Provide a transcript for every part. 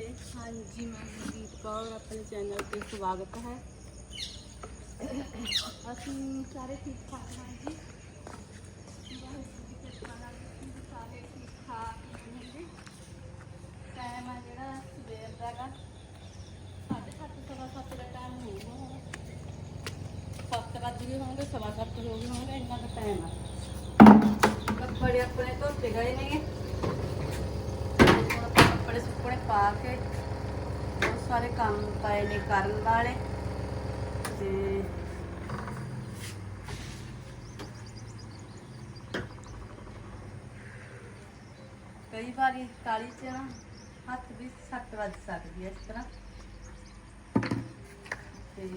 ਫਤਿਹ ਹਾਂਜੀ ਮੈਂ ਜੀਤ ਕੌਰ ਆਪਣੇ ਚੈਨਲ ਤੇ ਸਵਾਗਤ ਹੈ ਅਸੀਂ ਸਾਰੇ ਠੀਕ ਠਾਕ ਹਾਂ ਜੀ ਵਾਹਿਗੁਰੂ ਜੀ ਦੀ ਕਿਰਪਾ ਨਾਲ ਅਸੀਂ ਸਾਰੇ ਠੀਕ ਠਾਕ ਹੋਵਾਂਗੇ ਟਾਈਮ ਆ ਜਿਹੜਾ ਸਵੇਰ ਦਾ ਗਾ। ਸਾਢੇ ਸੱਤ ਸਵਾ ਸੱਤ ਦਾ ਟਾਈਮ ਹੋ ਗਿਆ। ਹੁਣ। ਸੱਤ ਵੱਜ ਗਏ ਹੋਣਗੇ, ਸਵਾ ਸੱਤ ਹੋ ਗਏ ਹੋਣਗੇ, ਇੰਨਾ ਕੁ ਟਾਈਮ ਆ। ਕੱਪੜੇ ਆਪਣੇ ਧੋਤੇ ਗਏ ਨੇਗੇ ਹੁਣ ਆਪਾਂ ਕੱਪੜੇ ਸੁੱਕਣੇ ਪਾ ਕੇ ਬਹੁਤ ਸਾਰੇ ਕੰਮ ਪਏ ਨੇ ਕਰਨ ਵਾਲੇ ਤੇ ਕਈ ਵਾਰੀ ਕਾਲੀ ਚ ਨਾ ਹੱਥ ਵੀ ਸੱਟ ਵੱਜ ਸਕਦੀ ਹੈ ਇਸ ਤਰ੍ਹਾਂ। ਤੇ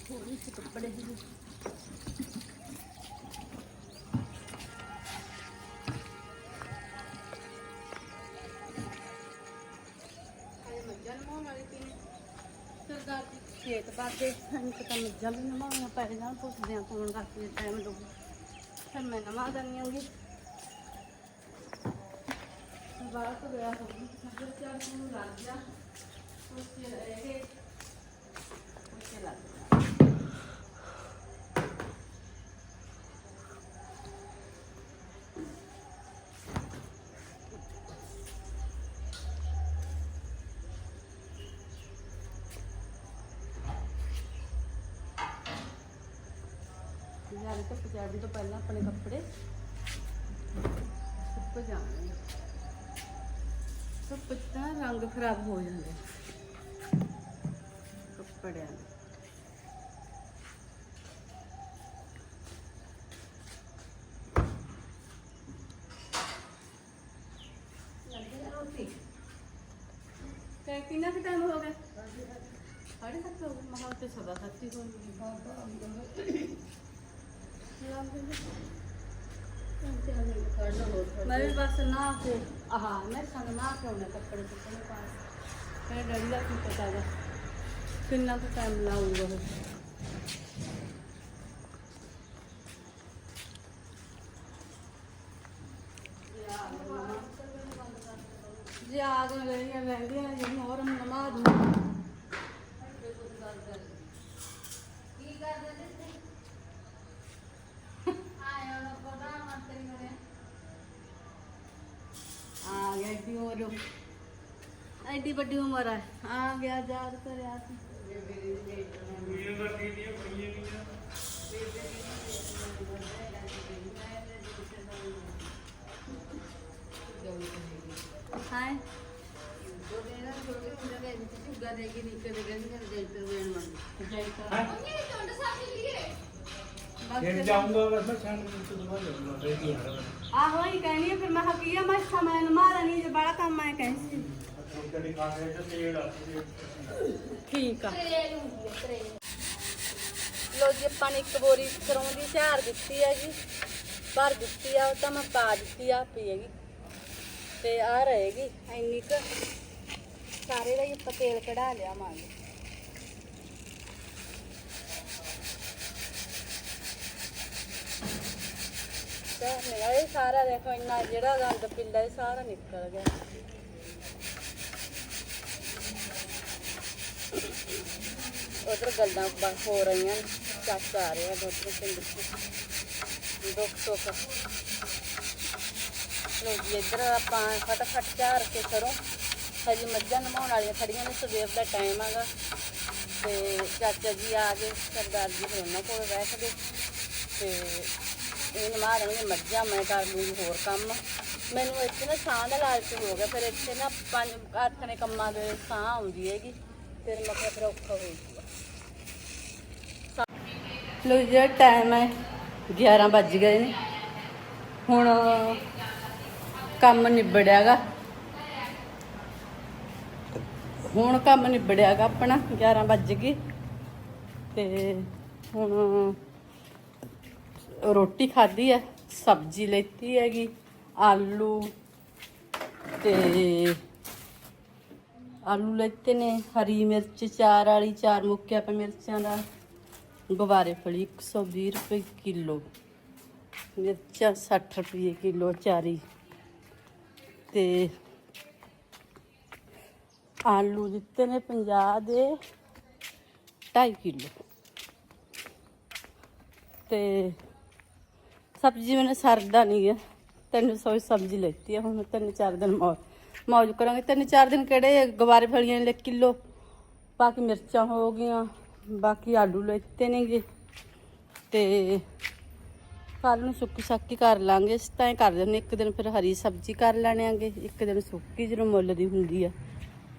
ਥੋੜੀ ਜਿਹੀ ਕੱਪੜੇ ਦੀ ਖੇਤ ਬਾਦੇ ਸਾਨੂੰ ਤਾਂ ਮੱਝਾਂ ਵੀ ਨਮਾਉਣੀਆਂ ਪੈ ਜਾਣ ਪੁੱਛਦੇ ਆ ਫੋਨ ਕਰਕੇ ਟਾਈਮ ਦੋ ਫਿਰ ਮੈਂ ਨਮਾ ਦਿੰਦੀ ਆਂਗੀ ਬਾਹਰ ਤੋਂ ਗਿਆ ਹੋ ਗਈ ਸਾਡੇ ਚਾਰ ਨੂੰ ਲੱਗ ਗਿਆ। ਉਸੇ ਰਹਿ ਯਾਰ ਤਾਂ ਪਚਾੜੀ ਤੋਂ ਪਹਿਲਾਂ ਆਪਣੇ ਕੱਪੜੇ ਸੁੱਕ ਜਾਣਗੇ ਧੁੱਪ 'ਚ ਤਾਂ ਰੰਗ ਖਰਾਬ ਹੋ ਜਾਂਦੇ ਕੱਪੜਿਆਂ ਦੇ ਤੇ ਕਿੰਨਾ ਕੁ ਟਾਈਮ ਹੋ ਗਿਆ ਸਾਢੇ ਸੱਤ ਹੋ ਗਏ ਮਹਾਂ ਤੇ ਸਵਾ ਸੱਤ ਹੀ ਹੋ ਗਈ ਮੈਂ ਵੀ ਬਸ ਨਾ ਕੇ ਆਹ ਮੈਂ ਸੰਗ ਨਾ ਕੇ ਉਹਨੇ ਕੱਪੜੇ ਸੁੱਕਣੇ ਪਾ ਮੇਰੇ ਡੈਡੀ ਦਾ ਕੀ ਪਤਾ ਗਾ ਕਿੰਨਾ ਕੁ ਟਾਈਮ ਲਾਊਗਾ ਉਹ ਜੇ ਆ ਗਏ ਰਹਿਣੀਆਂ ਰਹਿੰਦੀਆਂ ਜਿਹੜੀ ਹੋਰ ਨਮਾ ਦੂੰ ਕੀ ਕਰਦੇ ਤੁਸੀਂ ਆ ਗਿਆ ਏਡੀ ਉਮਰ ਐਡੀ ਵੱਡੀ ਉਮਰ ਹੈ ਆ ਗਿਆ ਯਾਦ ਕਰਿਆ ਸੀ। ਹਾਏ ਫਿਰ ਜਾਊਂਗਾ ਬਸ ਮੈਂ ਸ਼ਾਮ ਨੂੰ ਤੋਂ ਬਾਅਦ ਜਾਊਂਗਾ ਰੇਡੀ ਆ ਰਿਹਾ ਆਹੋ ਹੀ ਕਹਿਣੀ ਆ, ਫਿਰ ਮੈਂ ਹਕੀਆ ਮੈਂ ਸਮਾਂ ਮਾਰਾ ਨਹੀਂ ਜੇ ਬੜਾ ਕੰਮ ਆਇਆ ਕਹਿੰਦੀ ਸੀ ਕਦੀ ਖਾ ਕੇ ਤੇ ਤੇਲ ਆ ਠੀਕ ਆ ਲੋ ਜੀ ਆਪਾਂ ਨੇ ਇੱਕ ਬੋਰੀ ਸਰੋਂ ਦੀ ਝਾਰ ਦਿੱਤੀ ਹੈ ਜੀ ਭਰ ਦਿੱਤੀ ਆ ਉਹ ਤਾਂ ਮੈਂ ਪਾ ਦਿੱਤੀ ਆ ਪਈ ਹੈਗੀ ਤੇ ਆ ਰਹੇਗੀ ਇੰਨੀ ਕੁ ਸਾਰੇ ਦਾ ਹੀ ਆਪਾਂ ਤੇਲ ਕਢਾ ਲਿਆ ਮਾਂਗੇ ਤੇ ਮੇਰਾ ਇਹ ਸਾਰਾ ਦੇਖੋ ਇੰਨਾ ਜਿਹੜਾ ਗੰਦ ਪਿੱਲਾ ਇਹ ਸਾਰਾ ਨਿਕਲ ਗਿਆ। ਉਧਰ ਗੱਲਾਂ ਹੋ ਰਹੀਆਂ ਨੇ। ਆ ਰਿਹਾ ਉਧਰ ਪਿੰਡ ਚ। ਦੁੱਖ ਸੁੱਖ। ਲੋ ਜੀ, ਇੱਧਰ ਆਪਾਂ ਫਟਾਫਟ ਝਾਰ ਕੇ ਕਰੋ। ਹਜੇ ਮੱਝਾਂ ਨਮਾਉਣ ਵਾਲੀਆਂ ਖੜੀਆਂ ਨੇ, ਸਵੇਰ ਦਾ ਟਾਈਮ ਆਗਾ ਤੇ ਚਾਚਾ ਜੀ ਆ ਗਏ, ਸਰਦਾਰ ਜੀ ਫਿਰ ਉਹਨਾਂ ਕੋਲ ਬੈਠ ਗਏ। ਤੇ ਇਹ ਨਮਾ ਦੇਣਗੇ ਮੱਝਾਂ ਮੈਂ ਕਰ ਲੂੰਗੀ ਹੋਰ ਕੰਮ। ਮੈਨੂੰ ਇੱਥੇ ਨਾ ਸਾਹ ਦਾ ਲਾਲਚ ਹੋ ਗਿਆ, ਫਿਰ ਇੱਥੇ ਨਾ ਪੰਜ ਹੱਥ ਨੇ ਕੰਮਾਂ ਦੇ ਸਾਹ ਆਉਂਦੀ ਹੈਗੀ, ਫਿਰ ਮੈਂ ਕਿਹਾ ਫਿਰ ਔਖਾ ਹੋ ਜਾਊਗਾ ਲੋ ਜਿਹੜਾ ਟਾਈਮ ਹੈ 11 ਵੱਜ ਗਏ ਨੇ। ਹੁਣ ਕੰਮ ਨਿਬੜਿਆਗਾ। ਹੁਣ ਕੰਮ ਨਿਬੜਿਆਗਾ ਆਪਣਾ 11 ਵੱਜ ਗਏ। ਤੇ ਹੁਣ ਰੋਟੀ ਖਾਧੀ ਹੈ ਸਬਜ਼ੀ ਲੈਤੀ ਹੈਗੀ, ਆਲੂ ਤੇ ਆਲੂ ਲੈਤੇ ਨੇ, ਹਰੀ ਮਿਰਚ ਚਾਰ ਵਾਲੀ, ਚਾਰ ਮੁੱਕਿਆ ਪਾ ਮਿਰਚਾਂ ਦਾ ਗੁਬਾਰੇ ਫਲੀ 120 ਰੁਪਏ ਕਿਲੋ, ਮਿਰਚਾਂ 60 ਰੁਪਏ ਕਿਲੋ ਚਾਰੀ ਤੇ ਆਲੂ ਦਿੱਤੇ ਨੇ 50 ਦੇ 2.5 ਕਿਲੋ ਤੇ ਸਬਜ਼ੀ ਮੈਨੂੰ ਸਰਦਾ ਨਹੀਂ ਗਿਆ ਤੈਨੂੰ ਸੌ ਸਬਜ਼ੀ ਲੈਤੀ ਆ, ਹੁਣ ਤਿੰਨ ਚਾਰ ਦਿਨ ਮੌਜ ਮੌਜ ਕਰਾਂਗੇ। ਤਿੰਨ ਚਾਰ ਦਿਨ ਕਿਹੜੇ ਗਵਾਰੇ ਫਲੀਆਂ ਲੈ ਕਿਲੋ? ਬਾਕੀ ਮਿਰਚਾਂ ਹੋ ਗਈਆਂ, ਬਾਕੀ ਆਲੂ ਲੈਤੇ ਨੇਗੇ ਤੇ ਕੱਲ ਨੂੰ ਸੁੱਕੀ ਸਾਕੀ ਕਰ ਲਾਂਗੇ ਇਸ ਤਾਂ ਹੀ ਕਰ ਦਿੰਦੇ ਇੱਕ ਦਿਨ ਫਿਰ ਹਰੀ ਸਬਜ਼ੀ ਕਰ ਲੈਣਾਂਗੇ ਇੱਕ ਦਿਨ ਸੁੱਕੀ ਜਦੋਂ ਮੁੱਲ ਦੀ ਹੁੰਦੀ ਆ।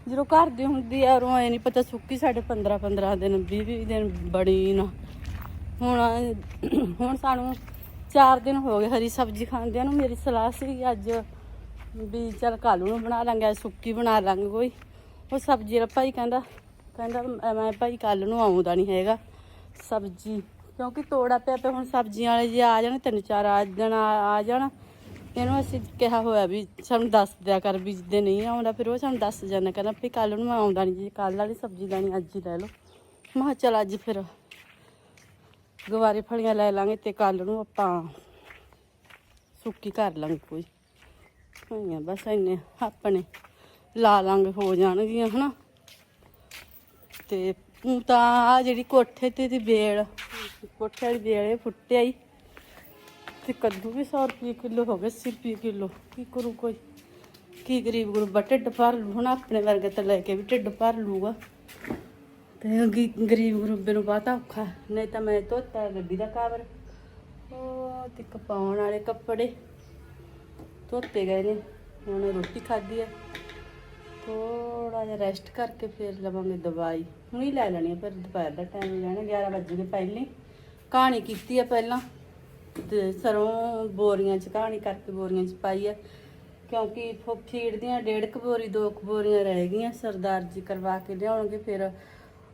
ਜਦੋਂ ਘਰ ਦੀ ਹੁੰਦੀ ਆ ਉਰੋਂ ਐ ਨਹੀਂ ਪਤਾ ਸੁੱਕੀ ਸਾਡੇ 15 15 ਦਿਨ 20 20 ਦਿਨ ਬੜੀ ਨਾ। ਹੁਣ ਹੁਣ ਸਾਨੂੰ 4 ਦਿਨ ਹੋ ਗਏ ਹਰੀ ਸਬਜ਼ੀ ਖਾਂਦਿਆਂ ਨੂੰ, ਮੇਰੀ ਸਲਾਹ ਸੀ ਅੱਜ ਵੀ ਚੱਲ ਕੱਲ੍ਹ ਨੂੰ ਬਣਾ ਲਾਂਗੇ ਸੁੱਕੀ ਬਣਾ ਲਾਂਗੇ ਕੋਈ। ਉਹ ਸਬਜ਼ੀ ਵਾਲਾ ਭਾਈ ਕਹਿੰਦਾ ਕਹਿੰਦਾ ਮੈਂ- ਮੈਂ ਭਾਈ ਕੱਲ ਨੂੰ ਆਉਂਦਾ ਨਹੀਂ ਹੈਗਾ ਸਬਜ਼ੀ, ਕਿਉਂਕਿ ਤੋੜਾ ਪਿਆ ਪਿਆ ਹੁਣ ਸਬਜ਼ੀਆਂ ਵਾਲੇ ਜੇ ਆ ਜਾਣ, ਤਿੰਨ ਚਾਰ ਆ ਜਾਣ ਆ ਜਾਣ, ਇਹਨੂੰ ਅਸੀਂ ਕਿਹਾ ਹੋਇਆ ਵੀ ਸਾਨੂੰ ਦੱਸ ਦਿਆ ਕਰ ਵੀ ਜਿੱਦੇ ਨਹੀਂ ਆਉਂਦਾ, ਫਿਰ ਉਹ ਸਾਨੂੰ ਦੱਸ ਜਾਂਦਾ ਕਹਿੰਦਾ ਵੀ ਕੱਲ ਨੂੰ ਮੈਂ ਆਉਂਦਾ ਨਹੀਂ, ਜੀ ਕੱਲ ਵਾਲੀ ਸਬਜ਼ੀ ਲੈਣੀ, ਅੱਜ ਹੀ ਲੈ ਲਓ। ਮੈਂ ਕਿਹਾ ਚੱਲ ਅੱਜ ਫਿਰ ਗਵਾਰੇ ਫਲੀਆਂ ਲੈ ਲਾਂਗੇ ਤੇ ਕੱਲ ਨੂੰ ਆਪਾਂ ਸੁੱਕੀ ਕਰ ਲਾਂਗੇ ਕੋਈ। ਹੋਈਆਂ ਬਸ ਇੰਨੇ ਆਪਣੇ ਲਾ ਲਾਂਗੇ, ਹੋ ਜਾਣਗੀਆਂ, ਹਨਾ? ਤੇ ਊਂ ਤਾਂ ਆ ਜਿਹੜੀ ਕੋਠੇ ਤੇ ਦੀ ਵੇਲ, ਕੋਠੇ ਵਾਲੀ ਵੇਲ ਇਹ ਫੁੱਟਿਆ ਹੀ ਤੇ ਕੱਦੂ ਵੀ 100 ਰੁਪਏ ਕਿਲੋ ਹੋ ਗਏ 80 ਰੁਪਏ ਕਿਲੋ। ਕੀ ਕਰੂ ਕੋਈ? ਕੀ ਗਰੀਬ ਗੁਰਬਾ, ਢਿੱਡ ਭਰ ਲੂ ਹੁਣ ਆਪਣੇ ਵਰਗੇ ਤਾਂ ਲੈ ਕੇ ਵੀ ਢਿੱਡ ਭਰ ਲੂਗਾ। ਤੇ ਗੀ- ਗਰੀਬ ਗਰੂਬੇ ਨੂੰ ਬਾਤਾ ਔਖਾ। ਨਹੀਂ ਤਾਂ ਮੈਂ ਧੋਤਾ ਗੱਡੀ ਦਾ ਕਾਵਰ ਉਹ ਤੇ ਕਪਾਉਣ ਵਾਲੇ ਕੱਪੜੇ ਧੋਤੇ ਗਏ ਨੇ। ਹੁਣ ਰੋਟੀ ਖਾਧੀ ਹੈ। ਥੋੜਾ ਜਿਹਾ ਰੈਸਟ ਕਰਕੇ ਫਿਰ ਲਵਾਂਗੇ ਦਵਾਈ। ਹੁਣ ਹੀ ਲੈ ਲੈਣੀ ਆ ਫਿਰ ਦੁਪਹਿਰ ਦਾ ਟਾਈਮ ਹੋ ਜਾਣਾ 11 ਵਜੇ ਦੇ ਪਹਿਲੇ ਕਹਾਣੀ ਕੀਤੀ ਹੈ ਪਹਿਲਾਂ। ਤੇ ਸਰੋਂ ਬੋਰੀਆਂ ਚ, ਕਹਾਣੀ ਕਰਕੇ ਬੋਰੀਆਂ ਚ ਪਾਈ ਹੈ। ਕਿਉਂਕਿ ਫੋ- ਫੀਡ ਦੀਆਂ ਡੇਢ ਕਬੋਰੀ ਦੋ ਕਬੋਰੀਆਂ ਰਹਿ ਗਈਆਂ। ਸਰਦਾਰ ਜੀ ਕਰਵਾ ਕੇ ਲਿਆਉਣਗੇ, ਫਿਰ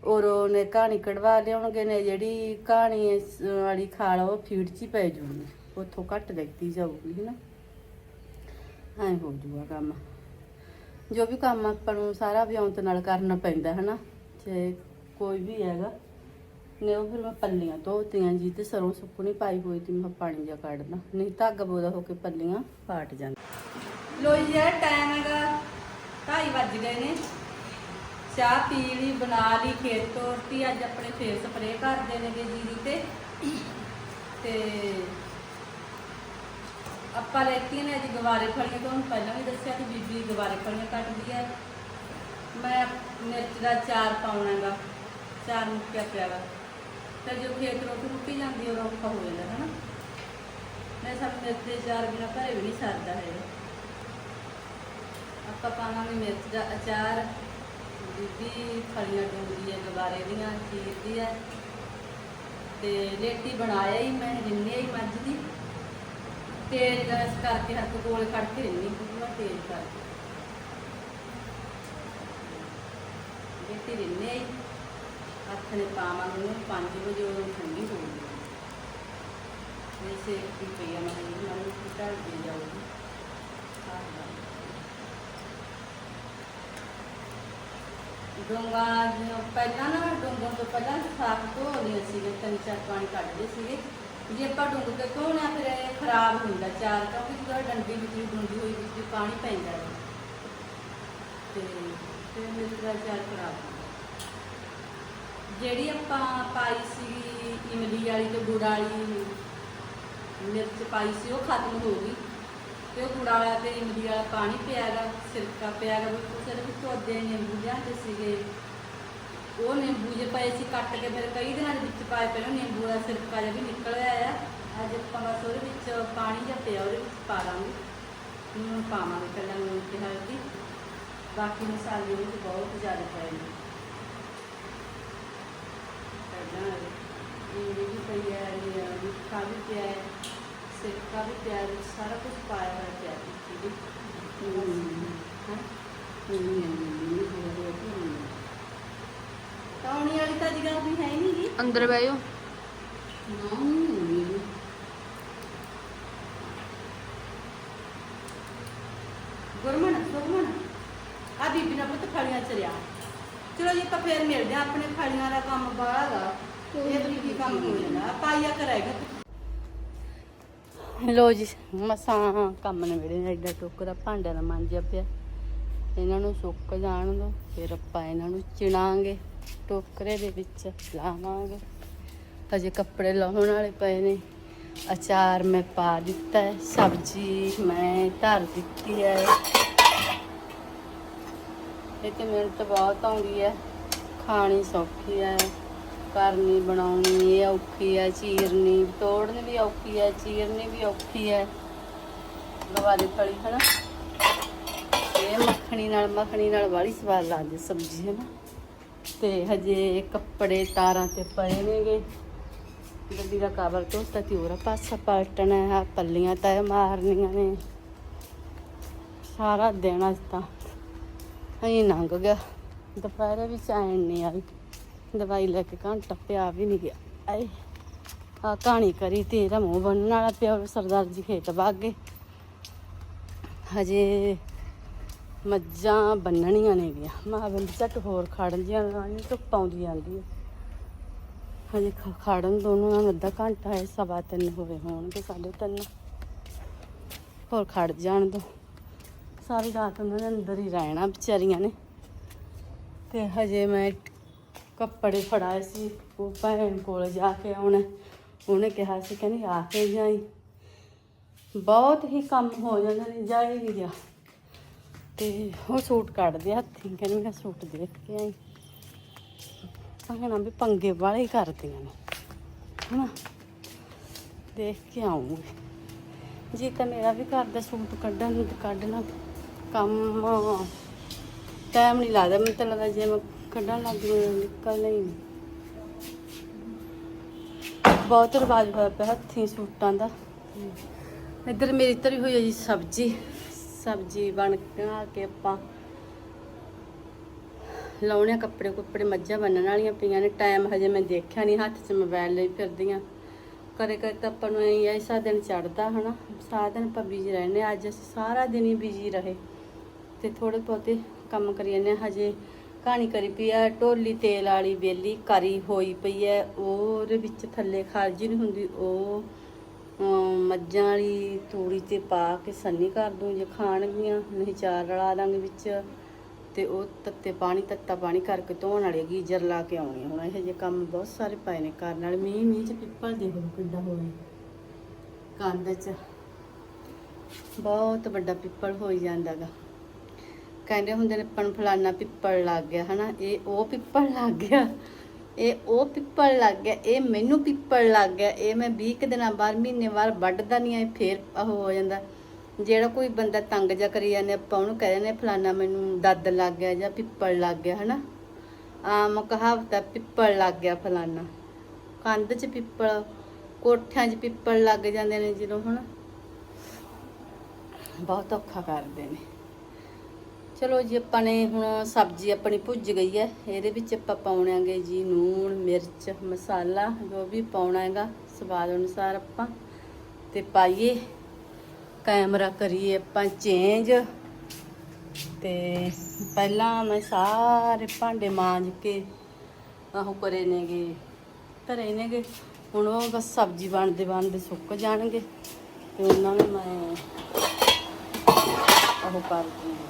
ਔਰ ਨੇ ਕਹਾਣੀ ਕਢਵਾ ਲਿਆਉਣਗੇ ਨੇ, ਜਿਹੜੀ ਕਹਾਣੀ ਇਸ ਵਾਲੀ ਖਾਲ ਉਹ ਫੀਡ ਚ ਹੀ ਪੈ ਜੂਗੀ ਉੱਥੋਂ ਘੱਟ ਲੈਤੀ ਜਾਊਗੀ ਹੈ ਨਾ ਐਂ ਹੋ ਜੂਗਾ ਕੰਮ। ਜੋ ਵੀ ਕੰਮ ਆਪਾਂ ਨੂੰ ਸਾਰਾ ਵਿਉਂਤ ਨਾਲ ਕਰਨਾ ਪੈਂਦਾ ਹੈ ਨਾ ਤੇ ਕੋਈ ਵੀ ਹੈਗਾ, ਨੇ ਉਹ ਫਿਰ ਮੈਂ ਪੱਲੀਆਂ ਧੋਤੀਆਂ ਜੀ ਤੇ ਸਰੋਂ ਸੁੱਕਣੀ ਪਾਈ ਹੋਈ ਤੇ ਮੈਂ ਪਾਣੀ ਜਿਹਾ ਕੱਢਦਾ। ਨਹੀਂ ਤਾਂ ਅੱਗ ਬੋਦਾ ਹੋ ਕੇ ਪੱਲੀਆਂ ਪਾਟ ਜਾਂਦੀ ਲੋ ਜੀ, ਇਹ ਟਾਈਮ ਹੈਗਾ 2:30 ਵੱਜ ਗਏ ਨੇ। ਚਾਹ ਪੀ ਲਈ, ਬਣਾ ਲਈ ਖੇਤ ਤੋਰਤੀ ਅੱਜ ਆਪਣੇ ਫੇਰ ਸਪਰੇ ਕਰਦੇ ਨੇਗੇ ਜੀਰੀ ਤੇ। ਤੇ ਆਪਾਂ ਲੈਤੀਆਂ ਨੇ ਅੱਜ ਗਵਾਰੇ ਫਲੀਆਂ ਤੋਂ ਪਹਿਲਾਂ ਵੀ ਦੱਸਿਆ ਕਿ ਬੀਬੀ ਗਵਾਰੇ ਫਲੀਆਂ ਕੱਟਦੀ ਹੈ ਮੈਂ ਮਿਰਚ ਦਾ ਚਾਰ ਪਾਉਣਾਗਾ ਚਾਰ ਮੁੱਕਿਆ ਪਿਆਗਾ ਤੇ ਜੋ ਖੇਤ ਰੋਟੀ ਰੁੱਟੀ ਜਾਂਦੀ ਉਹ ਔਖਾ ਹੋ ਜਾਂਦਾ ਹੈ ਨਾ ਮੈਂ ਸਭ ਮਿਰਚ ਦੇ ਚਾਰ ਬਿਨਾ ਘਰੇ ਵੀ ਨਹੀਂ ਸਰਦਾ ਹੈਗਾ। ਆਪਾਂ ਪਾਵਾਂਗੇ ਮਿਰਚ ਦਾ ਅਚਾਰ। ਬੀਬੀ ਫਲੀਆਂ ਡੋਂਦੀ ਹੈ ਗਵਾਰੇ ਦੀਆਂ ਚੀਰਦੀ ਹੈ। ਤੇ ਲੇਟੀ ਬਣਾਇਆ ਹੀ ਮੈਂ, ਰਿੰਨੇ ਹੀ ਮੱਝ ਦੀ। ਤੇਲ ਗੈਸ ਕਰਕੇ ਹੱਥ ਗੋਲ ਕੱਢ ਕੇ ਰਿੰਨੀ ਪੂਰਾ ਤੇਜ਼ ਕਰਕੇ। ਲੇਟੀ ਰਿੰਨੇ ਹੀ। ਹੱਥ ਨੇ ਪਾਵਾਂਗੇ ਉਹਨੂੰ 5 ਵਜੇ ਉਹ ਠੰਡੀ ਹੋ ਗਈ। ਵੈਸੇ ਕੀ ਪਈਆ ਮੈਂ ਇਹ ਨੂੰ ਕਿਤਾ ਦੇ ਜਾਊਗੀ। ਡੋਂਗਾ ਜਿਵੇਂ ਪਹਿਲਾਂ ਨਾ ਡੋਂਗਾ ਤੋਂ ਪਹਿਲਾਂ ਸਾਫ਼ ਧੋ ਲਈਆਂ ਸੀਗੇ ਤਿੰਨ ਚਾਰ ਪਾਣੀ ਕੱਢਦੇ ਸੀਗੇ। ਜੇ ਆਪਾਂ ਡੁੱਬ ਕੇ ਧੋਣੇ ਆ ਫਿਰ ਇਹ ਖਰਾਬ ਹੁੰਦਾ। ਚਾਰ ਕਿਉਂਕਿ ਜਦੋਂ ਡੰਡੀ ਵਿੱਚ ਵੀ ਡੁੰਡੀ ਹੋਈ ਵਿੱਚ ਵੀ ਪਾਣੀ ਪੈਂਦਾ ਹੈ ਤੇ ਫਿਰ ਮਿਰਚ ਦਾ ਚਾਰ ਖਰਾਬ ਹੁੰਦਾ ਜਿਹੜੀ ਆਪਾਂ ਪਾਈ ਸੀਗੀ, ਇਮਲੀ ਵਾਲੀ ਤੇ ਗੁੜ ਵਾਲੀ ਮਿਰਚ ਪਾਈ ਸੀ, ਉਹ ਖਤਮ ਹੋ ਗਈ। ਤੇ ਉਹ ਕੂੜਾ ਵਾਲਾ ਤੇ ਇਮਲੀ ਵਾਲਾ ਪਾਣੀ ਪਿਆਗਾ, ਸਿਰਕਾ ਪਿਆਗਾ ਬਿਲਕੁਲ ਸਿਰਫ ਧੋਦੇ ਨਿੰਬੂ ਜਾਂਦੇ ਸੀਗੇ। ਉਹ ਨਿੰਬੂ ਜੇ ਪਏ ਸੀ ਕੱਟ ਕੇ ਫਿਰ ਕਈ ਦਿਨਾਂ ਦੇ ਵਿੱਚ ਪਾਏ, ਪਹਿਲਾਂ ਨਿੰਬੂ ਦਾ ਸਿਰਕਾ ਜਿਹਾ ਵੀ ਨਿਕਲ ਆਇਆ। ਅੱਜ ਆਪਾਂ ਬਸ ਉਹਦੇ ਵਿੱਚ ਪਾਣੀ ਜਿਹਾ ਪਿਆ, ਉਹਦੇ ਵਿੱਚ ਪਾ ਲਾਂਗੇ। ਨੂਨ ਪਾਵਾਂਗੇ ਪਹਿਲਾਂ ਨੂਨ ਤੇ ਹਲਦੀ। ਬਾਕੀ ਮਸਾਲੇ ਵਿੱਚ ਬਹੁਤ ਜ਼ਿਆਦਾ ਪਏ ਨੇ। ਪਹਿਲਾਂ ਇਹ ਵੀ ਪਈ ਹੈ, ਇਹ ਮਿੱਠਾ ਵੀ ਪਿਆ ਹੈ। ਸਿਰਕਾ ਵੀ ਪਿਆ ਵਿੱਚ ਸਾਰਾ ਕੁਝ ਪਾਇਆ ਹੋਇਆ ਪਿਆ ਵਿੱਚ ਇਹਦੇ। ਹੈਂ? ਟਾਉਣੀ ਵਾਲੀ ਤਾਂ ਜਗ੍ਹਾ ਵੀ ਹੈ ਨਹੀਂ ਗੀ ਅੰਦਰ ਬਹਿ ਜਾਓ। ਗੁਰਮਨ ਗੁਰਮਨ ਆ ਬੀਬੀ ਨਾਲ ਪੁੱਤ ਫਲੀਆਂ ਚ ਰਿਆ ਚਲੋ ਜੀ ਤਾਂ ਫੇਰ ਮਿਲਦੇ ਆ ਆਪਣੇ ਫਲੀਆਂ ਦਾ ਕੰਮ ਬਾਹਲਾ ਇਹ ਵੀ ਕੀ ਕੰਮ ਹੋ ਜਾਂਦਾ। ਪਾਈਆ ਕਰਾਏਗਾ ਲੋ ਜੀ, ਮਸਾਂ ਕੰਮ ਨੇ ਨਵੇੜੇ ਐਡਾ ਟੋਕਰਾ ਭਾਂਡਿਆਂ ਦਾ ਮਾਂਜਿਆ ਪਿਆ। ਇਹਨਾਂ ਨੂੰ ਸੁੱਕ ਜਾਣ ਦੋ, ਫਿਰ ਆਪਾਂ ਇਹਨਾਂ ਨੂੰ ਚਿਣਾਂਗੇ, ਟੋਕਰੇ ਦੇ ਵਿੱਚ ਲਾਵਾਂਗੇ। ਅਜੇ ਕੱਪੜੇ ਲਾਉਣ ਵਾਲੇ ਪਏ ਨੇ। ਅਚਾਰ ਮੈਂ ਪਾ ਦਿੱਤਾ ਹੈ, ਸਬਜ਼ੀ ਮੈਂ ਧਰ ਦਿੱਤੀ ਹੈ। ਇਹ ਤੇ ਮਿਹਨਤ ਬਹੁਤ ਆਉਂਦੀ ਹੈ, ਖਾਣੀ ਸੌਖੀ ਹੈ। ਕਰਨੀ, ਬਣਾਉਣੀ, ਇਹ ਔਖੀ ਹੈ, ਚੀਰਨੀ, ਤੋੜਨੀ ਵੀ ਔਖੀ ਹੈ, ਚੀਰਨੀ ਵੀ ਔਖੀ ਹੈ। ਗਵਾਰੇ ਫਲੀ ਹਨਾ? ਇਹ ਮੱਖਣੀ ਨਾਲ ਮੱਖਣੀ ਨਾਲ ਵਾਲੀ ਸਵਾਦ ਲੱਗਦੀ ਸਬਜ਼ੀ ਹੈ ਨਾ ਤੇ ਹਜੇ ਕੱਪੜੇ ਤਾਰਾਂ ਤੇ ਪਏ ਨੇਗੇ। ਗੱਡੀ ਦਾ ਕਵਰ ਤੋਂ ਤੇ ਹੋਰ ਪਾਸਾ ਪਲਟਣਾ ਹੈ, ਪੱਲੀਆਂ ਤਾਂ ਮਾਰਨੀਆਂ ਨੇ। ਸਾਰਾ ਦਿਨ ਅੱਜ ਤਾਂ ਅਸੀਂ ਲੰਘ ਗਿਆ। ਦੁਪਹਿਰੇ ਵੀ ਚੈਨ ਨਹੀਂ ਆਈ। ਦਵਾਈ ਲੈ ਕੇ ਘੰਟਾ ਪਿਆ ਵੀ ਨਹੀਂ ਗਿਆ। ਆਏ ਆ ਕਹਾਣੀ ਕਰੀ ਤੇਰਾ ਮੂੰਹ ਬੰਨਣ ਵਾਲਾ ਪਿਆ ਸਰਦਾਰ ਜੀ ਖੇਤ ਵਗ ਗਏ। ਹਜੇ ਮੱਝਾਂ ਬੰਨਣੀਆਂ ਨੇ ਗਿਆ। ਮਾਂ ਬੰਦ ਝੱਟ ਹੋਰ ਖੜਨ ਜੀਆਂ ਨਹੀਂ ਧੁੱਪ ਆਉਂਦੀ ਜਾਂਦੀ ਹੈ ਹਜੇ ਖ- ਖੜਨ ਦੋਨੋਂ ਨਾਲ ਅੱਧਾ ਘੰਟਾ ਹੈ, ਸਵਾ ਤਿੰਨ ਹੋਏ ਹੋਣਗੇ, ਸਾਢੇ ਤਿੰਨ। ਹੋਰ ਖੜ ਜਾਣ ਦੋ। ਸਾਰੀ ਰਾਤ ਉਹਨਾਂ ਦੇ ਅੰਦਰ ਹੀ ਰਹਿਣਾ ਵਿਚਾਰੀਆਂ ਨੇ। ਤੇ ਹਜੇ ਮੈਂ ਕੱਪੜੇ ਫੜਾਏ ਸੀ, ਉਹ ਭੈਣ ਕੋਲ ਜਾ ਕੇ ਆਉਣਾ ਉਹਨੇ ਕਿਹਾ ਸੀ, ਕਹਿੰਦੀ ਆ ਕੇ ਜਾਈ। ਬਹੁਤ ਹੀ ਕੰਮ ਹੋ ਜਾਂਦੇ ਨੇ ਜਾਈ ਨਹੀਂ ਗਿਆ ਤੇ ਉਹ ਸੂਟ ਕੱਢਦੇ ਹੱਥੀਂ, ਕਹਿੰਦੀ ਮੈਂ ਸੂਟ ਦੇਖ ਕੇ ਆਈ। ਭੈਣਾਂ ਵੀ ਪੰਗੇ ਵਾਲੇ ਹੀ ਕਰਦੀਆਂ ਨੇ, ਹਨਾ? ਦੇਖ ਕੇ ਆਉਂਗੀ ਜੀ ਤਾਂ ਮੇਰਾ ਵੀ ਘਰ ਦਾ ਸੂਟ ਕੱਢਣ ਤੇ ਕੱਢਣਾ ਕੰਮ, ਟਾਈਮ ਨਹੀਂ ਲੱਗਦਾ, ਮੈਨੂੰ ਤਾਂ ਲੱਗਦਾ ਜੇ ਮੈਂ ਕੱਢਣ ਲੱਗ ਗਈ ਨਿਕਲ ਨਹੀਂ ਬਹੁਤ ਰਿਵਾਜ ਹੋਇਆ ਪਿਆ ਹੱਥੀਂ ਸੂਟਾਂ ਦਾ। ਇੱਧਰ ਮੇਰੀ ਤਰੀ ਹੋਈ ਹੈ ਜੀ ਸਬਜ਼ੀ। ਸਬਜ਼ੀ ਬਣ ਬਣਾ ਕੇ ਆਪਾਂ ਲਾਉਣੇ ਆ ਕੱਪੜੇ ਕੁੱਪੜੇ, ਮੱਝਾਂ ਬੰਨਣ ਵਾਲੀਆਂ ਪਈਆਂ ਨੇ। ਟਾਈਮ ਹਜੇ ਮੈਂ ਦੇਖਿਆ ਨਹੀਂ, ਹੱਥ 'ਚ ਮੋਬਾਈਲ ਲਈ ਫਿਰਦੀਆਂ। ਆ ਕਰੇ ਕਰੇ ਤਾਂ ਆਪਾਂ ਨੂੰ ਇਹ ਐਸਾ ਦਿਨ ਚੜਦਾ ਹਨਾ। ਸਾਰਾ ਦਿਨ ਆਪਾਂ ਬਿਜ਼ੀ ਰਹਿੰਦੇ ਅੱਜ ਅਸੀਂ ਸਾਰਾ ਦਿਨ ਹੀ ਬਿਜ਼ੀ ਰਹੇ ਤੇ ਥੋੜੇ ਬਹੁਤੇ ਕੰਮ ਕਰੀ ਜਾਂਦੇ ਹਾਂ ਹਜੇ ਕਹਾਣੀ ਕਰੀ ਪਈ ਆ ਢੋਲੀ ਤੇਲ ਵਾਲੀ ਬੇਲੀ ਕਰੀ ਹੋਈ ਪਈ ਹੈ ਉਹਦੇ ਵਿੱਚ ਥੱਲੇ ਖਾਲਜੀ ਨਹੀਂ ਹੁੰਦੀ ਉਹ ਅਮ, ਮੱਝਾਂ ਵਾਲੀ ਤੂੜੀ ਤੇ ਪਾ ਕੇ ਸੰਨੀ ਕਰ ਦੂੰ ਜੇ ਖਾਣਗੀਆਂ ਨਹੀਂ ਚਾਰ ਰਲਾ ਦਾਂਗੇ ਵਿੱਚ ਤੇ ਉਹ ਤੱਤੇ ਪਾਣੀ ਤੱਤਾ ਪਾਣੀ ਕਰਕੇ ਧੋਣ ਵਾਲੇ ਗੀਜਰ ਲਾ ਕੇ ਆਉਣੀ ਹੁਣ ਇਹ ਜੇ ਕੰਮ ਬਹੁਤ ਸਾਰੇ ਪਏ ਨੇ ਕਰਨ ਵਾਲੇ ਮੀਂਹ ਮੀਂਹ ਚ ਪਿੱਪਲ ਦੇਖੋ ਕਿੱਡਾ ਹੋਇਆ। ਕੰਧ ਚ ਬਹੁਤ ਵੱਡਾ ਪਿੱਪਲ ਹੋਈ ਜਾਂਦਾਗਾ ਕਹਿੰਦੇ ਹੁੰਦੇ ਨੇ ਪਣ ਫਲਾਨਾ ਪਿੱਪਲ ਲੱਗ ਗਿਆ, ਹਨਾ? ਇਹ ਉਹ ਪਿੱਪਲ ਲੱਗ ਗਿਆ। ਇਹ ਉਹ ਪਿੱਪਲ ਲੱਗ ਗਿਆ। ਇਹ ਮੈਨੂੰ ਪਿੱਪਲ ਲੱਗ ਗਿਆ। ਇਹ ਮੈਂ 20 ਕੁ ਦਿਨਾਂ ਬਾਅਦ ਮਹੀਨੇ ਬਾਅਦ ਵੱਢਦਾ ਨਹੀਂ ਆ, ਇਹ ਫੇਰ ਉਹ ਹੋ ਜਾਂਦਾ। ਜਿਹੜਾ ਕੋਈ ਬੰਦਾ ਤੰਗ ਜਾ ਕਰੀ ਜਾਂਦੇ, ਆਪਾਂ ਉਹਨੂੰ ਕਹਿ ਦਿੰਦੇ ਫਲਾਨਾ ਮੈਨੂੰ ਦੱਦ ਲੱਗ ਗਿਆ ਜਾਂ ਪਿੱਪਲ ਲੱਗ ਗਿਆ, ਹਨਾ? ਆਮ ਕਹਾਵਤ ਪਿੱਪਲ ਲੱਗ ਗਿਆ ਫਲਾਨਾ। ਕੰਧ 'ਚ ਪਿੱਪਲ, ਕੋਠਿਆਂ 'ਚ ਪਿੱਪਲ ਲੱਗ ਜਾਂਦੇ ਨੇ ਜਦੋਂ ਹੁਣ ਬਹੁਤ ਔਖਾ ਕਰਦੇ ਨੇ। ਚਲੋ ਜੀ, ਆਪਾਂ ਨੇ ਹੁਣ ਸਬਜ਼ੀ ਆਪਣੀ ਭੁੱਜ ਗਈ ਹੈ। ਇਹਦੇ ਵਿੱਚ ਆਪਾਂ ਪਾਉਣਾਂਗੇ ਜੀ ਨੂਣ ਮਿਰਚ, ਮਸਾਲਾ, ਜੋ ਵੀ ਪਾਉਣਾ ਹੈਗਾ, ਸਵਾਦ ਅਨੁਸਾਰ ਆਪਾਂ ਤੇ ਪਾਈਏ। ਕੈਮਰਾ ਕਰੀਏ ਆਪਾਂ ਚੇਂਜ। ਤੇ ਪਹਿਲਾਂ ਮੈਂ ਸਾਰੇ ਭਾਂਡੇ ਮਾਂਜ ਕੇ ਆਹੋ ਕਰੇ ਨੇਗੇ, ਧਰੇ ਨੇਗੇ। ਹੁਣ ਉਹ ਬਸ ਸਬਜ਼ੀ ਬਣਦੇ ਬਣਦੇ ਸੁੱਕ ਜਾਣਗੇ ਤੇ ਉਹਨਾਂ ਨੂੰ ਮੈਂ ਉਹ ਕਰਦੀ ਹਾਂ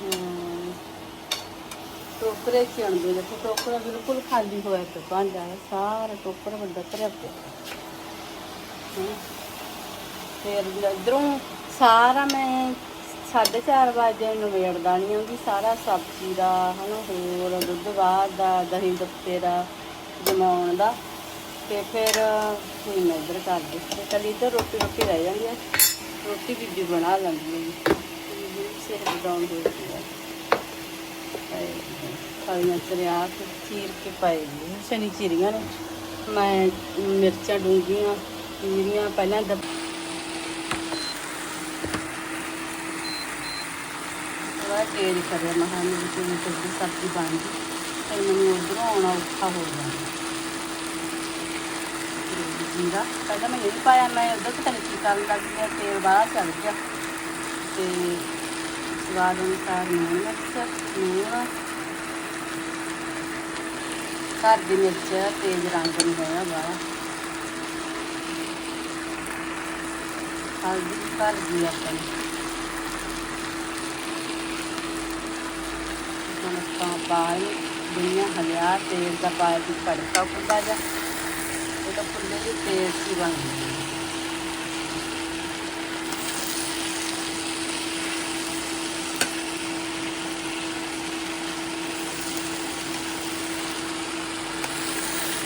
ਹਮ, ਟੋਕਰੇ ਚ ਆਉਂਦੇ ਦੇਖੋ, ਟੋਕਰਾ ਬਿਲਕੁਲ ਖਾਲੀ ਹੋਇਆ ਪਿਆ, ਭਾਂਡਾ ਹੈ ਸਾਰਾ ਟੋਕਰਾ ਵੱਡਾ ਭਰਿਆ ਪਿਆ। ਫਿਰ ਇਧਰੋਂ ਸਾਰਾ ਮੈਂ 4:30 ਵਜੇ ਨਵੇੜ ਦਾਣੀ ਆਉਂਦੀ ਸਾਰਾ ਸਬਜ਼ੀ ਦਾ, ਹਨਾ, ਹੋਰ ਦੁੱਧ ਬਾਅਦ ਦਾ, ਦਹੀਂ ਦੱਤੇ ਦਾ, ਜਮਾਉਣ ਦਾ। ਤੇ ਫਿਰ ਕੋਈ ਮੈਂ ਇੱਧਰ ਕਰ ਦੇ ਤੇ ਕੱਲੀ ਇੱਧਰ ਰੋਟੀ ਰੋਟੀ ਰਹਿ ਜਾਂਦੀ ਹੈ। ਰੋਟੀ ਬੀਬੀ ਬਣਾ ਲੈਂਦੀ ਹੈ ਜੀ ਸਿਰ ਡਾਊਨ ਹੋ। ਗਈ ਹੈ ਫਲੀਆਂ ਚਰਿਆ ਕੇ, ਚੀਰ ਕੇ ਪਾਏ ਜੀ ਸ਼ਨੀ ਚੀਰੀਆਂ ਨੇ। ਮੈਂ ਮਿਰਚਾਂ ਡੂੰਗੀਆਂ ਜਿਹੜੀਆਂ ਪਹਿਲਾਂ ਦ ਥੋੜਾ ਤੇਜ਼ ਕਰਿਆ ਮਹਾਂ ਮੇਰੀ ਤੇ ਸਬਜ਼ੀ ਬਣ ਗਈ। ਫਿਰ ਮੈਨੂੰ ਉਧਰੋਂ ਆਉਣਾ ਔਖਾ ਹੋ ਗਿਆ। ਜੀਰਾ ਪਹਿਲਾਂ ਮੈਂ ਨਹੀਂ ਪਾਇਆ, ਮੈਂ ਉਧਰ ਪਤਾ ਨਹੀਂ ਕੀ ਕਰਨ ਲੱਗ ਗਿਆ ਤੇਲ ਬਾਹਰ ਚੱਲ ਗਿਆ। ਤੇ ਸਵਾਦ ਅਨੁਸਾਰ ਨੂਣ ਮਿਰਚ ਨੂਣ ਘਰ ਦੀ ਮਿਰਚ ਤੇਜ਼ ਰੰਗ ਨਹੀਂ ਹੋਇਆ ਬਾਹਰ ਹਲਦੀ ਘਰ ਦੀ ਆਪਣੀ ਹੁਣ ਆਪਾਂ ਪਾਲ ਦੁਨੀਆ ਹਲਿਆ ਤੇਲ ਦਾ ਪਾਇਆ ਦੀ ਤੜਕਾ ਫੁੱਲਾ ਜਾ ਇਹ ਤਾਂ ਫੁੱਲੇ ਦੀ ਤੇਲ ਸੀ ਬਣ ਗਈ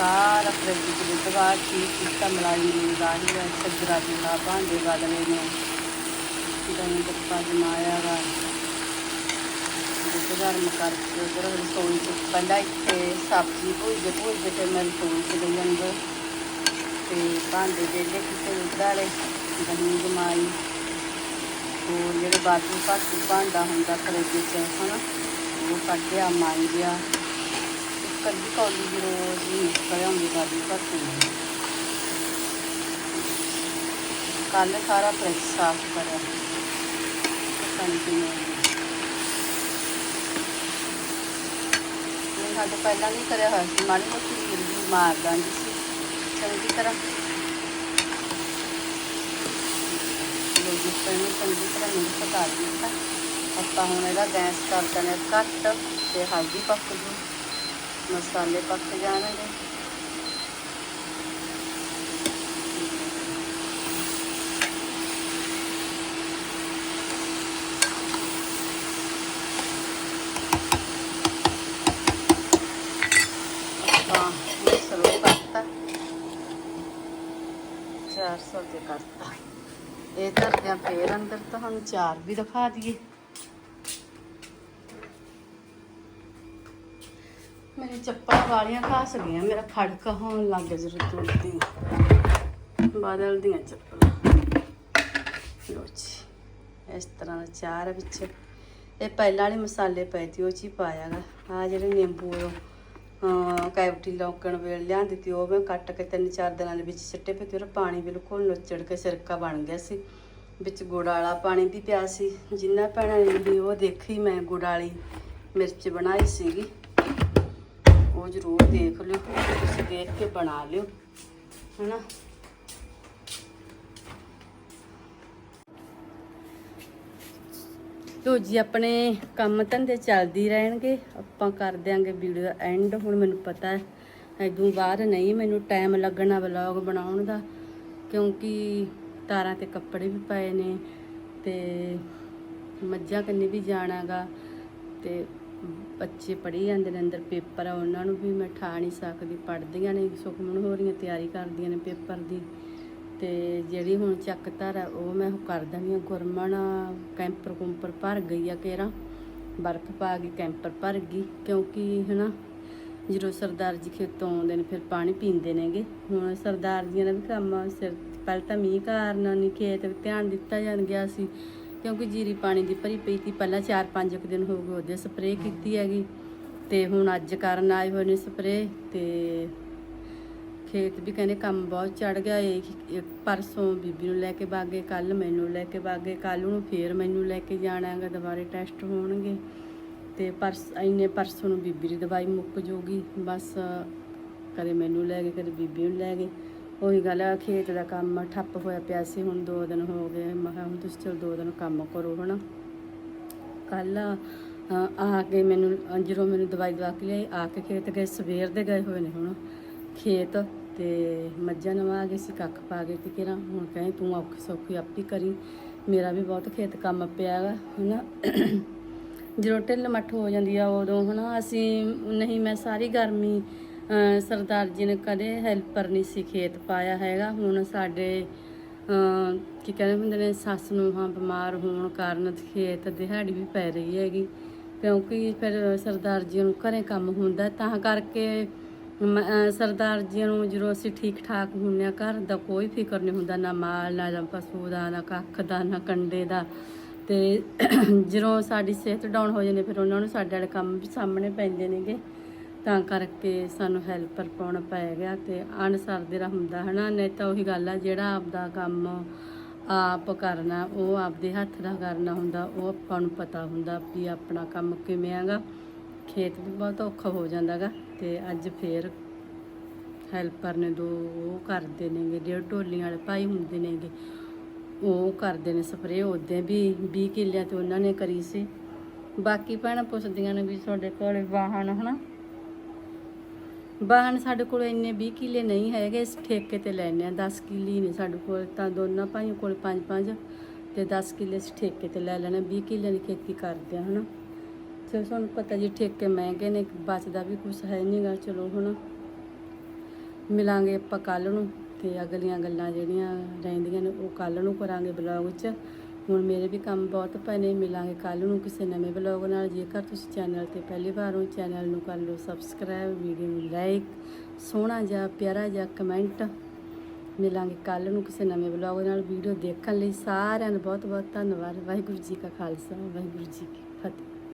ਸਾਰਾ ਫਰਿੱਜ ਦੇ ਵਿੱਚ ਠੀਕ ਕੀਤਾ ਮਲਾਈ ਨੂੰ ਗਾੜੀ ਦਾ ਸੱਜਰਾ ਜਿਹਾ ਭਾਂਡੇ ਬਦਲੇ ਨੇ। ਦਹੀਂ ਟੱਪਾ ਜਮਾਇਆ ਵਾ। ਦੁੱਧ ਗਰਮ ਕਰਕੇ ਉਧਰ ਰਸੋਈ ਚ ਪਹਿਲਾਂ ਇੱਥੇ ਸਬਜ਼ੀ ਭੁੱਜ ਭੁੱਜ ਕੇ ਮੈਂ ਰਸੋਈ ਚ ਗਈ ਅੰਦਰ। ਤੇ ਭਾਂਡੇ ਜਿਹੜੇ ਕਿਤੇ ਉਧਾਰੇ ਦਹੀਂ ਜਮਾਈ ਹੋਰ ਜਿਹੜੇ ਬਾਕੀ ਪਾਸੂ ਭਾਂਡਾ ਹੁੰਦਾ ਫਰਿੱਜ ਚ, ਹਨਾ, ਉਹ ਕੱਢਿਆ, ਮਾਂਜਿਆ। ਇੱਕ ਅੱਧੀ ਕੌਲੀ ਦੀ ਰੋਜ਼ ਹੀ ਨਿਕਲ ਆਉਂਦੀ ਬਾਦੀ ਪਾਸੂ ਕੱਲ ਸਾਰਾ ਫਰਿੱਜ ਸਾਫ਼ ਕਰਿਆ ਕੰਟੀਨਿਊ ਮੈਂ ਸਾਡੇ ਪਹਿਲਾਂ ਨਹੀਂ ਕਰਿਆ ਹੋਇਆ ਸੀ ਮਾੜੀ ਮੋਟੀ ਮਿਰਗੀ ਮਾਰ ਜਾਂਦੀ ਸੀ ਚੰਗੀ ਤਰ੍ਹਾਂ ਲੋਕੀ ਨੂੰ ਚੰਗੀ ਤਰ੍ਹਾਂ ਨਹੀਂ ਪਕਾ ਦਿੱਤਾ ਆਪਾਂ ਹੁਣ ਇਹਦਾ ਗੈਸ ਕਰ ਦਿੰਦੇ ਹਾਂ ਘੱਟ ਤੇ ਹਲਦੀ ਪੱਕ ਜੂ। ਮਸਾਲੇ ਪੱਕ ਜਾਣਗੇ ਆਪਾਂ ਸਰੋ ਕਰਤਾ 400 ਤੇ ਕਰਤਾ ਇਹ ਧਰਦਿਆਂ ਫੇਰ ਅੰਦਰ ਤਾਂ ਹੁਣ ਚਾਰ ਵੀ ਦਿਖਾ ਮੇਰੀ ਚੱਪਲਾਂ ਵਾਲੀਆਂ ਘਾਸ ਗਈਆਂ, ਮੇਰਾ ਖੜਕਾ ਹੋਣ ਲੱਗ ਗਿਆ ਜਦੋਂ ਤੁਰਦੀ ਬਾਦਲ ਦੀਆਂ ਚੱਪਲਾਂ। ਲੋ ਜੀ, ਇਸ ਤਰ੍ਹਾਂ ਦਾ ਚਾਰ ਵਿੱਚ ਇਹ ਪਹਿਲਾਂ ਵਾਲੇ ਮਸਾਲੇ ਪਏ ਸੀ ਉਹ ਚ ਹੀ ਪਾਇਆਗਾ ਆ ਜਿਹੜੇ ਨਿੰਬੂ ਅਹ ਕੈਵਟੀ ਲੌਕਣ ਵੇਲ ਲਿਆਂਦੀ ਤੀ, ਉਹ ਮੈਂ ਕੱਟ ਕੇ ਤਿੰਨ ਚਾਰ ਦਿਨਾਂ ਦੇ ਵਿੱਚ ਸਿੱਟੇ ਪਏ ਤੇ ਉਹਦਾ ਪਾਣੀ ਬਿਲਕੁਲ ਨੁੱਚੜ ਕੇ ਸਿਰਕਾ ਬਣ ਗਿਆ ਸੀ। ਵਿੱਚ ਗੁੜ ਵਾਲਾ ਪਾਣੀ ਵੀ ਪਿਆ ਸੀ। ਜਿੰਨਾ ਭੈਣਾਂ ਨੇ ਉਹ ਦੇਖੀ, ਮੈਂ ਗੁੜ ਵਾਲੀ ਮਿਰਚ ਬਣਾਈ ਸੀਗੀ। ਉਹ ਜ਼ਰੂਰ ਦੇਖ ਲਿਓ, ਤੁਸੀਂ ਦੇਖ ਕੇ ਬਣਾ ਲਿਓ, ਹਨਾ? ਲੋ ਜੀ, ਆਪਣੇ ਕੰਮ ਧੰਦੇ ਚੱਲਦੀ ਰਹਿਣਗੇ, ਆਪਾਂ ਕਰ ਦਿਆਂਗੇ ਵੀਡੀਓ ਦਾ ਐਂਡ ਹੁਣ ਮੈਨੂੰ ਪਤਾ ਹੈ ਇਦੋਂ ਬਾਅਦ ਨਹੀਂ ਮੈਨੂੰ ਟਾਈਮ ਲੱਗਣਾ ਵਲੌਗ ਬਣਾਉਣ ਦਾ, ਕਿਉਂਕਿ ਤਾਰਾਂ ਤੇ ਕੱਪੜੇ ਵੀ ਪਏ ਨੇ ਤੇ ਮੱਝਾਂ ਕੰਨੇ ਵੀ ਜਾਣਾਗਾ ਤੇ ਬੱਚੇ ਪੜ੍ਹੀ ਜਾਂਦੇ ਨੇ ਅੰਦਰ, ਪੇਪਰ ਆ, ਉਹਨਾਂ ਨੂੰ ਵੀ ਮੈਂ ਠਾ ਨਹੀਂ ਸਕਦੀ, ਪੜ੍ਹਦੀਆਂ ਨੇ, ਸੁਖਮਨ ਹੋ ਰਹੀਆਂ ਤਿਆਰੀ ਕਰਦੀਆਂ ਨੇ ਪੇਪਰ ਦੀ। ਤੇ ਜਿਹੜੀ ਹੁਣ ਚੱਕ ਧਰ ਆ ਉਹ ਮੈਂ ਉਹ ਕਰ ਦਿੰਦੀ ਹਾਂ। ਗੁਰਮਣ ਕੈਂਪਰ ਕੁੰਪਰ ਭਰ ਗਈ ਆ ਕੇਰਾ ਬਰਫ਼ ਪਾ ਕੇ ਕੈਂਪਰ ਭਰ ਗਈ, ਕਿਉਂਕਿ ਹਨਾ, ਜਦੋਂ ਸਰਦਾਰ ਜੀ ਖੇਤੋਂ ਆਉਂਦੇ ਨੇ, ਫਿਰ ਪਾਣੀ ਪੀਂਦੇ ਨੇਗੇ। ਹੁਣ ਸਰਦਾਰ ਜੀਆਂ ਦਾ ਵੀ ਕੰਮ ਸਿਰ, ਪਹਿਲਾਂ ਤਾਂ ਮੀਂਹ ਕਾਰਨ ਨਹੀਂ ਖੇਤ ਧਿਆਨ ਦਿੱਤਾ ਜਾਣ ਗਿਆ ਸੀ। ਕਿਉਂਕਿ ਜੀਰੀ ਪਾਣੀ ਦੀ ਭਰੀ ਪਈ ਸੀ। ਪਹਿਲਾਂ 4-5 ਕੁ ਦਿਨ ਹੋ ਗਏ ਉਹਦੇ ਸਪਰੇਅ ਕੀਤੀ ਹੈਗੀ। ਤੇ ਹੁਣ ਅੱਜ ਕਰਨ ਆਏ ਹੋਏ ਨੇ ਸਪਰੇਅ ਤੇ ਖੇਤ ਵੀ ਕਹਿੰਦੇ ਕੰਮ ਬਹੁਤ ਚੜ ਗਿਆ। ਇਹ ਇਹ ਪਰਸੋਂ ਬੀਬੀ ਨੂੰ ਲੈ ਕੇ ਬਾਗੇ ਕੱਲ ਮੈਨੂੰ ਲੈ ਕੇ ਬਾਗੇ ਕੱਲ ਨੂੰ ਫੇਰ ਮੈਨੂੰ ਲੈ ਕੇ ਜਾਣਾ ਹੈਗਾ। ਦੁਬਾਰੇ ਟੈਸਟ ਹੋਣਗੇ। ਤੇ ਪਰਸ ਇੰਨੇ ਪਰਸੋਂ ਨੂੰ ਬੀਬੀ ਦੀ ਦਵਾਈ ਮੁੱਕ ਜੂਗੀ। ਬਸ ਕਦੇ ਮੈਨੂੰ ਲੈ ਗਏ, ਕਦੇ ਬੀਬੀ ਨੂੰ ਲੈ ਗਏ। ਉਹੀ ਗੱਲ ਆ, ਖੇਤ ਦਾ ਕੰਮ ਠੱਪ ਹੋਇਆ ਪਿਆ ਸੀ, ਹੁਣ 2 ਦਿਨ ਹੋ ਗਏ। ਮੈਂ ਕਿਹਾ ਹੁਣ ਤੁਸੀਂ ਚਲ 2 ਦਿਨ ਕੰਮ ਕਰੋ, ਹਨਾ। ਕੱਲ ਆ ਕੇ ਮੈਨੂੰ, ਜਦੋਂ ਮੈਨੂੰ ਦਵਾਈ ਦਵਾ ਕੇ ਲਿਆਈ, ਆ ਕੇ ਖੇਤ ਗਏ, ਸਵੇਰ ਦੇ ਗਏ ਹੋਏ ਨੇ ਹੁਣ। ਖੇਤ ਤੇ ਮੱਝਾਂ ਨਵਾ ਗਏ ਸੀ, ਕੱਖ ਪਾ ਗਏ ਤੇ ਕਿਰਾ, ਹੁਣ ਕਹੇ ਤੂੰ ਔਖੀ ਸੌਖੀ ਆਪੀ ਕਰੀ। ਮੇਰਾ ਵੀ ਬਹੁਤ ਖੇਤ ਕੰਮ ਪਿਆ ਹੈ ਹਨਾ। ਜਦੋਂ ਢਿੱਲ ਮੱਠ ਹੋ ਜਾਂਦੀ ਆ ਉਦੋਂ, ਹਨਾ, ਅਸੀਂ ਨਹੀਂ, ਮੈਂ ਸਾਰੀ ਗਰਮੀ ਸਰਦਾਰ ਜੀ ਨੇ ਕਦੇ ਹੈਲਪਰ ਨਹੀਂ ਸੀ ਖੇਤ ਪਾਇਆ ਹੈਗਾ। ਹੁਣ ਸਾਡੇ, ਅਹ ਕੀ ਕਹਿੰਦੇ ਹੁੰਦੇ ਨੇ, ਸੱਸ ਨੂੰ ਹਾਂ ਬਿਮਾਰ ਹੋਣ ਕਾਰਨ ਖੇਤ ਦਿਹਾੜੀ ਵੀ ਪੈ ਰਹੀ ਹੈਗੀ। ਕਿਉਂਕਿ ਫਿਰ ਸਰਦਾਰ ਜੀ ਨੂੰ ਘਰੇ ਕੰਮ ਹੁੰਦਾ, ਤਾਂ ਕਰਕੇ ਮ- ਸਰਦਾਰ ਜੀ ਨੂੰ ਜਦੋਂ ਅਸੀਂ ਠੀਕ ਠਾਕ ਹੁੰਨੇ ਆ ਘਰ ਦਾ ਕੋਈ ਫਿਕਰ ਨਹੀਂ ਹੁੰਦਾ, ਨਾ ਮਾਲ, ਨਾ ਜਾਂ ਪਸ਼ੂ ਦਾ, ਨਾ ਕੱਖ ਦਾ, ਨਾ ਕੰਡੇ ਦਾ। ਤੇ ਜਦੋਂ ਸਾਡੀ ਸਿਹਤ ਡਾਊਨ ਹੋ ਜਾਂਦੀ ਫਿਰ ਉਹਨਾਂ ਨੂੰ ਸਾਡੇ ਵਾਲੇ ਕੰਮ ਵੀ ਸਾਹਮਣੇ ਪੈਂਦੇ ਨੇਗੇ। ਤਾਂ ਕਰਕੇ ਸਾਨੂੰ ਹੈਲਪਰ ਪਾਉਣਾ ਪੈ ਗਿਆ ਤੇ ਅਨਸਰ ਦੇ ਰਾ ਹੁੰਦਾ ਹਨਾ, ਨਹੀਂ ਤਾਂ ਉਹੀ ਗੱਲ ਆ, ਜਿਹੜਾ ਆਪਦਾ ਕੰਮ ਆਪ ਕਰਨਾ, ਉਹ ਆਪਦੇ ਹੱਥ ਦਾ ਕਰਨਾ ਹੁੰਦਾ, ਉਹ ਆਪਾਂ ਨੂੰ ਪਤਾ ਹੁੰਦਾ ਵੀ ਆਪਣਾ ਕੰਮ ਕਿਵੇਂ ਹੈਗਾ ਖੇਤ ਵੀ ਬਹੁਤ ਔਖਾ ਹੋ ਜਾਂਦਾਗਾ ਤੇ ਅੱਜ ਫੇਰ ਹੈਲਪਰ ਨੇ ਦੋ ਉਹ ਕਰਦੇ ਨੇਗੇ ਡੇਢ ਢੋਲੀਆਂ ਵਾਲੇ ਭਾਈ ਹੁੰਦੇ ਨੇਗੇ, ਉਹ ਕਰਦੇ ਨੇ ਸਪਰੇਅ ਉਹਦੇ ਵੀ 20 ਕਿੱਲਿਆਂ ਤੇ ਉਹਨਾਂ ਨੇ ਕਰੀ ਸੀ। ਬਾਕੀ ਭੈਣਾਂ ਪੁੱਛਦੀਆਂ ਨੇ ਵੀ ਤੁਹਾਡੇ ਕੋਲ ਵਾਹਨ ਹਨਾ ਵਾਹਨ ਸਾਡੇ ਕੋਲ ਇੰਨੇ 20 ਕਿੱਲੇ ਨਹੀਂ ਹੈਗੇ ਅਸੀਂ ਠੇਕੇ ਤੇ ਲੈਣੇ ਆ 10 ਕਿੱਲੇ ਨੇ ਸਾਡੇ ਕੋਲ, ਤਾਂ ਦੋਨਾਂ ਭਾਈਆਂ ਕੋਲ 5-5 ਤੇ 10 ਕਿੱਲੇ ਅਸੀਂ ਠੇਕੇ ਤੇ ਲੈ ਲੈਣੇ 20 ਕਿੱਲੇ ਦੀ ਖੇਤੀ ਕਰਦੇ ਆ ਹਨਾ? ਚਲੋ ਤੁਹਾਨੂੰ ਪਤਾ ਜੀ ਠੇਕੇ ਮਹਿੰਗੇ ਨੇ, ਬਚਦਾ ਵੀ ਕੁਝ ਹੈ ਨਹੀਂਗਾ ਚਲੋ ਹੁਣ ਮਿਲਾਂਗੇ ਆਪਾਂ ਕੱਲ ਨੂੰ ਤੇ ਅਗਲੀਆਂ ਗੱਲਾਂ ਜਿਹੜੀਆਂ ਰਹਿੰਦੀਆਂ ਨੇ ਉਹ ਕੱਲ ਨੂੰ ਕਰਾਂਗੇ ਬਲੌਗ 'ਚ। ਹੁਣ ਮੇਰੇ ਵੀ ਕੰਮ ਬਹੁਤ ਪਏ ਨੇ, ਮਿਲਾਂਗੇ ਕੱਲ ਨੂੰ ਕਿਸੇ ਨਵੇਂ ਬਲੌਗ ਨਾਲ। ਜੇਕਰ ਤੁਸੀਂ ਚੈਨਲ ਤੇ ਪਹਿਲੀ ਵਾਰ ਹੋ, ਚੈਨਲ ਨੂੰ ਕਰ ਲਓ ਸਬਸਕ੍ਰਾਈਬ, ਵੀਡੀਓ ਨੂੰ ਲਾਈਕ, ਸੋਹਣਾ ਜਿਹਾ, ਪਿਆਰਾ ਜਿਹਾ ਕਮੈਂਟ। ਮਿਲਾਂਗੇ ਕੱਲ ਨੂੰ ਕਿਸੇ ਨਵੇਂ ਬਲੌਗ ਨਾਲ। ਵੀਡੀਓ ਦੇਖਣ ਲਈ ਸਾਰਿਆਂ ਦਾ ਬਹੁਤ ਬਹੁਤ ਧੰਨਵਾਦ। ਵਾਹਿਗੁਰੂ ਜੀ ਕਾ ਖਾਲਸਾ, ਵਾਹਿਗੁਰੂ ਜੀ ਕੀ ਫਤਿਹ।